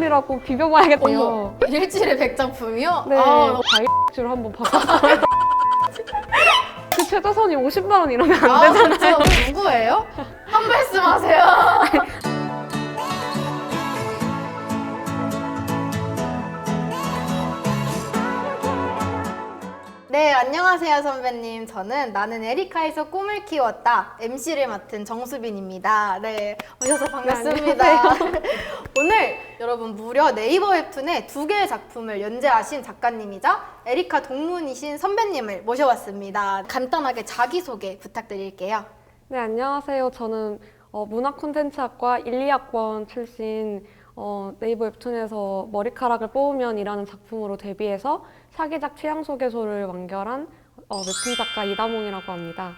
추리물이라고 비벼봐야겠대요. 어머, 일주일에 100작품이요? 네, 아, 바이주로 한번 바꿨어요. 그 최저선이 50만 원 이러면 안 아, 되잖아요. 그쵸. 누구예요? 한 말씀 하세요. 네, 안녕하세요, 선배님. 저는 나는 에리카에서 꿈을 키웠다. MC를 맡은 정수빈입니다. 네, 오셔서 반갑습니다. 오늘 여러분 무려 네이버 웹툰에 두 개의 작품을 연재하신 작가님이자 에리카 동문이신 선배님을 모셔왔습니다. 간단하게 자기소개 부탁드릴게요. 네, 안녕하세요. 저는 어, 문화 콘텐츠학과 1, 2학번 출신 어, 네이버 웹툰에서 머리카락을 뽑으면이라는 작품으로 데뷔해서 사기작 취향 소개소를 완결한 어, 웹툰 작가 이다몽이라고 합니다.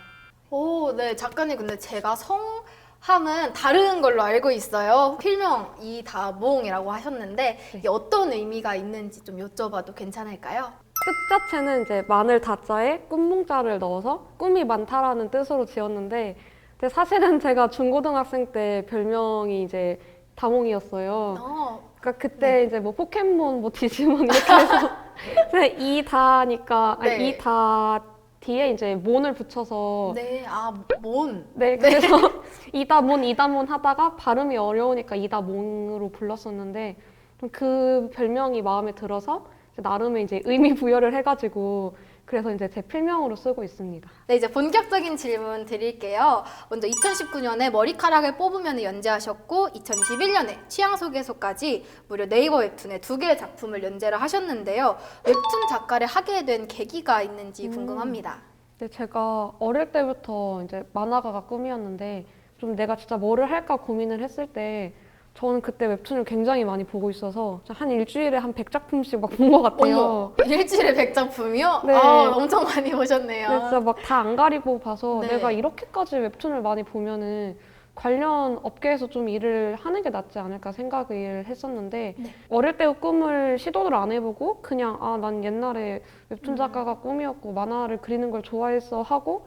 오, 네, 작가님 근데 제가 성함은 다른 걸로 알고 있어요. 필명 이다몽이라고 하셨는데 이게 어떤 의미가 있는지 좀 여쭤봐도 괜찮을까요? 뜻 자체는 이제 마늘 다자에 꿈몽자를 넣어서 꿈이 많다라는 뜻으로 지었는데 근데 사실은 제가 중고등학생 때 별명이 이제 다몽이었어요. 어, 그러니까 그때 이제 뭐 포켓몬, 뭐 디지몬 이렇게 해서 그냥 이다니까 아니, 네. 이다 뒤에 이제 몬을 붙여서 네, 아, 몬. 네, 그래서 이다몬 이다몬 하다가 발음이 어려우니까 이다몽으로 불렀었는데 좀 그 별명이 마음에 들어서 나름의 이제 의미 부여를 해가지고 그래서 이제 제 필명으로 쓰고 있습니다. 네, 이제 본격적인 질문 드릴게요. 먼저 2019년에 머리카락을 뽑으면 연재하셨고 2021년에 취향 소개소까지 무려 네이버 웹툰에 두 개의 작품을 연재를 하셨는데요. 웹툰 작가를 하게 된 계기가 있는지 음. 궁금합니다. 근데 제가 어릴 때부터 이제 만화가가 꿈이었는데 좀 내가 진짜 뭐를 할까 고민을 했을 때 저는 그때 웹툰을 굉장히 많이 보고 있어서 한 일주일에 한 100작품씩 막 본 것 같아요. 어머, 일주일에 100작품이요? 네. 아, 엄청 많이 보셨네요. 근데 진짜 막 다 안 가리고 봐서 네. 내가 이렇게까지 웹툰을 많이 보면은 관련 업계에서 좀 일을 하는 게 낫지 않을까 생각을 했었는데 네. 어릴 때 꿈을 시도를 안 해보고 그냥 아 난 옛날에 웹툰 음. 작가가 꿈이었고 만화를 그리는 걸 좋아해서 하고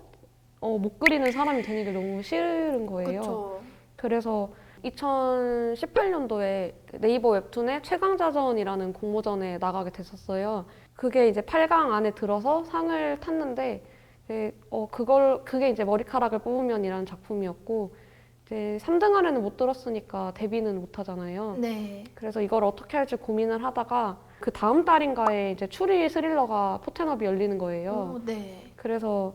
어, 못 그리는 사람이 되는 게 너무 싫은 거예요. 그렇죠. 그래서 2018년도에 네이버 웹툰의 최강자전이라는 공모전에 나가게 됐었어요. 그게 이제 8강 안에 들어서 상을 탔는데 어 그걸 그게 이제 머리카락을 뽑으면이라는 작품이었고 이제 3등 안에는 못 들었으니까 데뷔는 못 하잖아요. 네. 그래서 이걸 어떻게 할지 고민을 하다가 그 다음 달인가에 이제 추리 스릴러가 포텐업이 열리는 거예요. 오, 네. 그래서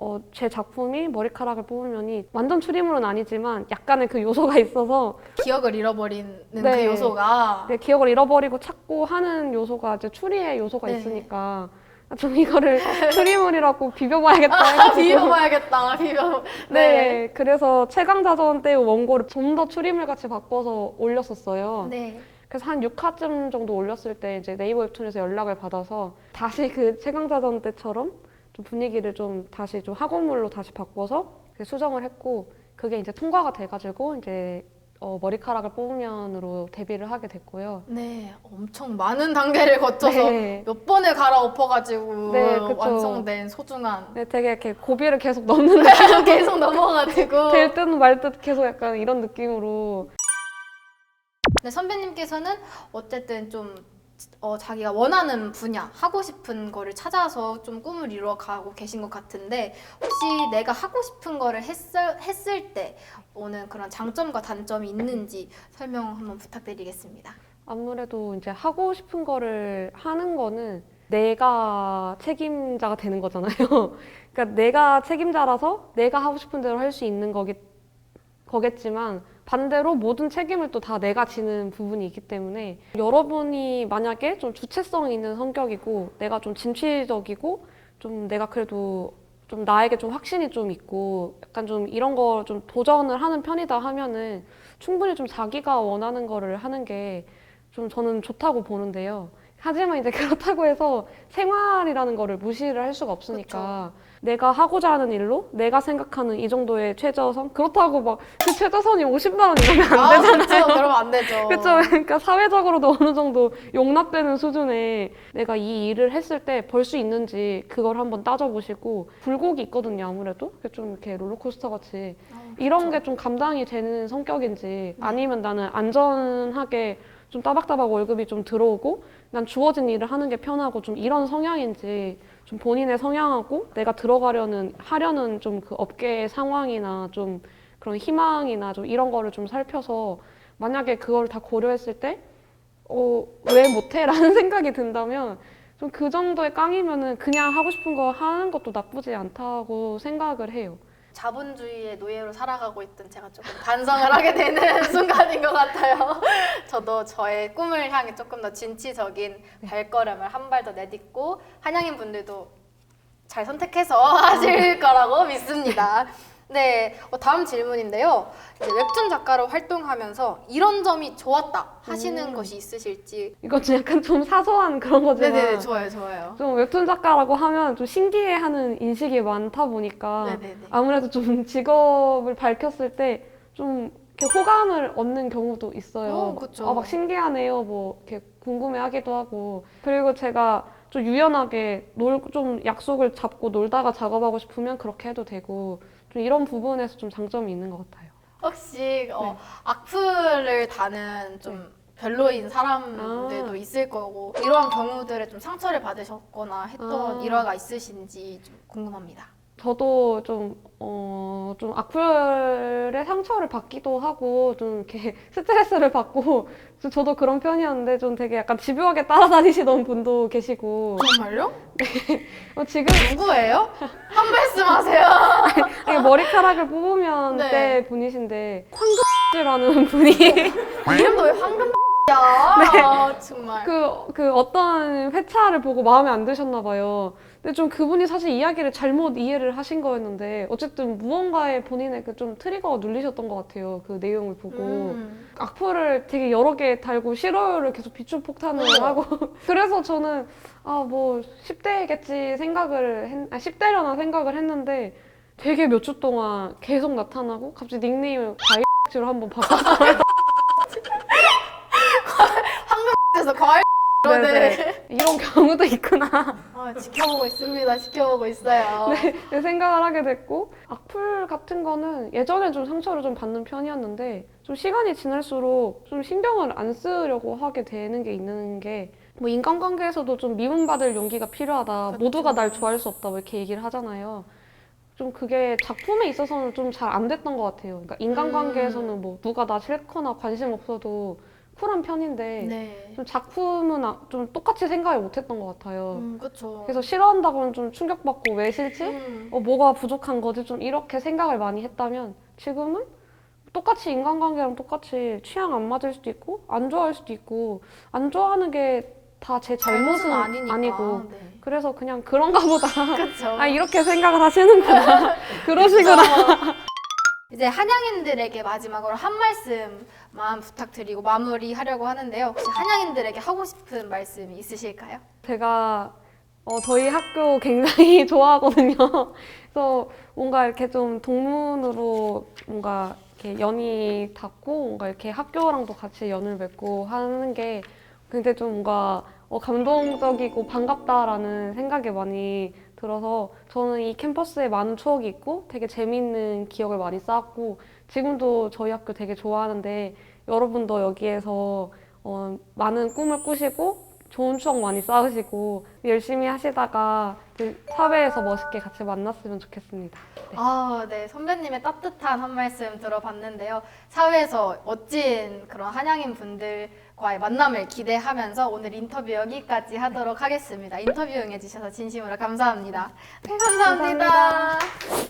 어, 제 작품이 머리카락을 뽑으면이 완전 추리물은 아니지만 약간의 그 요소가 있어서 기억을 잃어버리는 그 네. 요소가 내 기억을 잃어버리고 찾고 하는 요소가 이제 추리의 요소가 네. 있으니까 좀 이거를 추리물이라고 비벼봐야겠다 아, 해가지고 비벼봐야겠다. 비벼. 네. 그래서 최강자전 때 원고를 좀 더 추리물 같이 바꿔서 올렸었어요. 네. 그래서 한 6화쯤 정도 올렸을 때 이제 네이버 웹툰에서 연락을 받아서 다시 그 최강자전 때처럼 좀 분위기를 좀 다시 좀 학원물로 다시 바꿔서 수정을 했고 그게 이제 통과가 돼가지고 이제 어, 머리카락을 뽑으면으로 데뷔를 하게 됐고요. 네. 엄청 많은 단계를 거쳐서 네. 몇 번을 갈아엎어가지고 네. 완성된 소중한 네, 되게 이렇게 고비를 계속 넘는 느낌. 계속 넘어가지고 될 듯 말 듯 계속 약간 이런 느낌으로 네, 선배님께서는 어쨌든 좀 어, 자기가 원하는 분야, 하고 싶은 거를 찾아서 좀 꿈을 이루어 가고 계신 것 같은데 혹시 내가 하고 싶은 거를 했을, 했을 때 오는 그런 장점과 단점이 있는지 설명 한번 부탁드리겠습니다. 아무래도 이제 하고 싶은 거를 하는 거는 내가 책임자가 되는 거잖아요. 그러니까 내가 책임자라서 내가 하고 싶은 대로 할 수 있는 거기, 거겠지만 반대로 모든 책임을 또 다 내가 지는 부분이 있기 때문에 여러분이 만약에 좀 주체성 있는 성격이고 내가 좀 진취적이고 좀 내가 그래도 좀 나에게 좀 확신이 좀 있고 약간 좀 이런 거좀 도전을 하는 편이다 하면은 충분히 좀 자기가 원하는 거를 하는 게 좀 저는 좋다고 보는데요. 하지만 이제 그렇다고 해서 생활이라는 거를 무시를 할 수가 없으니까 내가 하고자 하는 일로 내가 생각하는 이 정도의 최저선 그렇다고 막 그 최저선이 50만 원 이러면 안 아, 되잖아요. 그렇죠. 그러면 안 되죠. 그렇죠. 그러니까 사회적으로도 어느 정도 용납되는 수준에 내가 이 일을 했을 때 벌 수 있는지 그걸 한번 따져보시고 굴곡이 있거든요. 아무래도 좀 이렇게 롤러코스터 같이 어, 이런. 게 좀 감당이 되는 성격인지 아니면 나는 안전하게 좀 따박따박 월급이 좀 들어오고 난 주어진 일을 하는 게 편하고 좀 이런 성향인지 좀 본인의 성향하고 내가 들어가려는 하려는 좀 그 업계의 상황이나 좀 그런 희망이나 좀 이런 거를 좀 살펴서 만약에 그걸 다 고려했을 때 어, 왜 못해? 라는 생각이 든다면 좀 그 정도의 깡이면은 그냥 하고 싶은 거 하는 것도 나쁘지 않다고 생각을 해요. 자본주의의 노예로 살아가고 있던 제가 조금 반성을 하게 되는 순간인 것 같아요. 저도 저의 꿈을 향해 조금 더 진취적인 발걸음을 한 발 더 내딛고 한양인 분들도 잘 선택해서 하실 거라고 믿습니다. 네, 어, 다음 질문인데요. 이제 웹툰 작가로 활동하면서 이런 점이 좋았다 하시는 음. 것이 있으실지. 이건 좀 약간 좀 사소한 그런 거지만 네네, 좋아요, 좋아요. 좀 웹툰 작가라고 하면 좀 신기해하는 인식이 많다 보니까 네네네. 아무래도 좀 직업을 밝혔을 때좀 호감을 얻는 경우도 있어요. 어, 그쵸. 아, 막 신기하네요. 뭐 이렇게 궁금해하기도 하고 그리고 제가 좀 유연하게 놀 좀 약속을 잡고 놀다가 작업하고 싶으면 그렇게 해도 되고 좀 이런 부분에서 좀 장점이 있는 것 같아요. 혹시 어, 네. 악플을 다는 좀 별로인 사람들도 아. 있을 거고 이러한 경우들에 좀 상처를 받으셨거나 했던 아. 일화가 있으신지 좀 궁금합니다. 저도 좀, 어, 좀 악플에 상처를 받기도 하고, 좀 이렇게 스트레스를 받고, 좀 저도 그런 편이었는데, 좀 되게 약간 집요하게 따라다니시던 분도 계시고, 정말요? 어, 지금 누구예요? 한 말씀 하세요. 이게 머리카락을 뽑으면 네. 때 분이신데, 황금씨라는 분이, 이름도 왜 황금이야? 정말. 그, 그 어떤 회차를 보고 마음에 안 드셨나 봐요. 근데 좀 그분이 사실 이야기를 잘못 이해를 하신 거였는데, 어쨌든 무언가에 본인의 그 좀 트리거가 눌리셨던 것 같아요. 그 내용을 보고. 음. 악플을 되게 여러 개 달고 싫어요를 계속 비추 폭탄을 어머. 하고 그래서 저는 아 뭐 10대겠지 생각을 했, 아 10대려나 생각을 했는데 되게 몇 주 동안 계속 나타나고 갑자기 닉네임을 과일로 한번 바꿨어요. 그래서 과일 네네. 이런 경우도 있구나 아, 지켜보고 있습니다. 지켜보고 있어요. 네, 생각을 하게 됐고 악플 같은 거는 예전엔 좀 상처를 좀 받는 편이었는데 좀 시간이 지날수록 좀 신경을 안 쓰려고 하게 되는 게 있는 게 뭐 인간관계에서도 좀 미움받을 용기가 필요하다. 그쵸. 모두가 날 좋아할 수 없다. 뭐 이렇게 얘기를 하잖아요. 좀 그게 작품에 있어서는 좀 잘 안 됐던 것 같아요. 그러니까 인간관계에서는 뭐 누가 나 싫거나 관심 없어도 쿨한 편인데 네. 좀 작품은 아- 좀 똑같이 생각을 못했던 것 같아요. 음, 그쵸. 그래서 싫어한다고는 좀 충격받고 왜 싫지? 음. 어, 뭐가 부족한 거지? 좀 이렇게 생각을 많이 했다면 지금은 똑같이 인간관계랑 똑같이 취향 안 맞을 수도 있고 안 좋아할 수도 있고 안 좋아하는 게 다 제 잘못은 아니니까. 아니고 네. 그래서 그냥 그런가 보다. 그쵸. 아 이렇게 생각을 하시는구나. 그러시구나. 이제 한양인들에게 마지막으로 한 말씀만 부탁드리고 마무리하려고 하는데요. 혹시 한양인들에게 하고 싶은 말씀이 있으실까요? 제가 어, 저희 학교 굉장히 좋아하거든요. 그래서 뭔가 이렇게 좀 동문으로 뭔가 이렇게 연이 닿고 뭔가 이렇게 학교랑도 같이 연을 맺고 하는 게 굉장히 좀 뭔가 어, 감동적이고 반갑다라는 생각이 많이 들어서 저는 이 캠퍼스에 많은 추억이 있고 되게 재미있는 기억을 많이 쌓았고 지금도 저희 학교 되게 좋아하는데 여러분도 여기에서 어, 많은 꿈을 꾸시고 좋은 추억 많이 쌓으시고 열심히 하시다가 그 사회에서 멋있게 같이 만났으면 좋겠습니다. 아, 네. 선배님의 따뜻한 한 말씀 들어봤는데요. 사회에서 멋진 그런 한양인 분들과의 만남을 기대하면서 오늘 인터뷰 여기까지 하도록 하겠습니다. 인터뷰 응해주셔서 진심으로 감사합니다. 네, 감사합니다. 감사합니다.